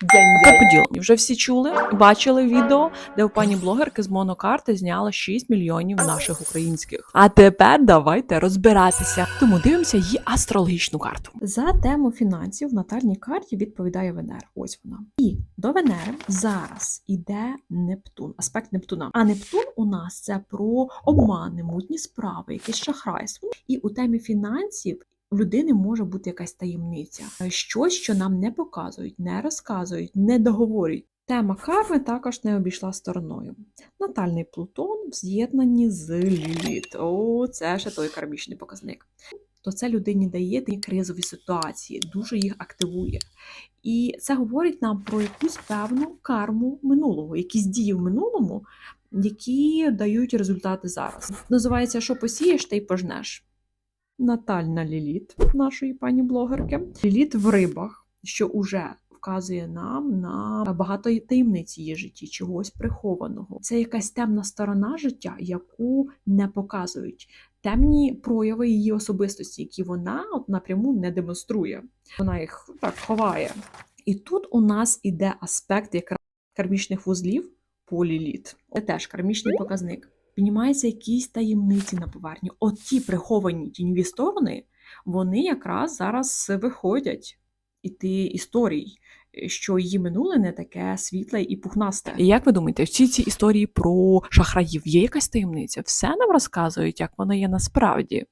Таке поділення. Вже всі чули, бачили відео, де у пані блогерки з монокарти зняла 6 мільйонів наших українських. А тепер давайте розбиратися. Тому дивимося її астрологічну карту. За тему фінансів в натальній карті відповідає Венера. Ось вона. І до Венери зараз іде Нептун, аспект Нептуна. А Нептун у нас це про обмани, мутні справи, якесь шахрайство. І у темі фінансів у людини може бути якась таємниця, щось, що нам не показують, не розказують, не договорюють. Тема карми також не обійшла стороною. Натальний Плутон в з'єднанні з Ліліт. О, це ще той кармічний показник. То це людині дає ті кризові ситуації, дуже їх активує. І це говорить нам про якусь певну карму минулого, якісь дії в минулому, які дають результати зараз. Називається Що посієш, те й пожнеш. Натальна Ліліт нашої пані блогерки. Ліліт в рибах, що уже вказує нам на багато таємниць її житті, чогось прихованого. Це якась темна сторона життя, яку не показують. Темні прояви її особистості, які вона от напряму не демонструє. Вона їх так ховає. І тут у нас іде аспект якраз кармічних вузлів по ліліт. Це теж кармічний показник. Піднімаються якісь таємниці на поверхню. От ті приховані тіньові сторони, вони якраз зараз виходять і ти історій, що її минуле не таке світле і пухнасте. І як ви думаєте, всі ці історії про шахраїв є якась таємниця? Все нам розказують, як воно є насправді.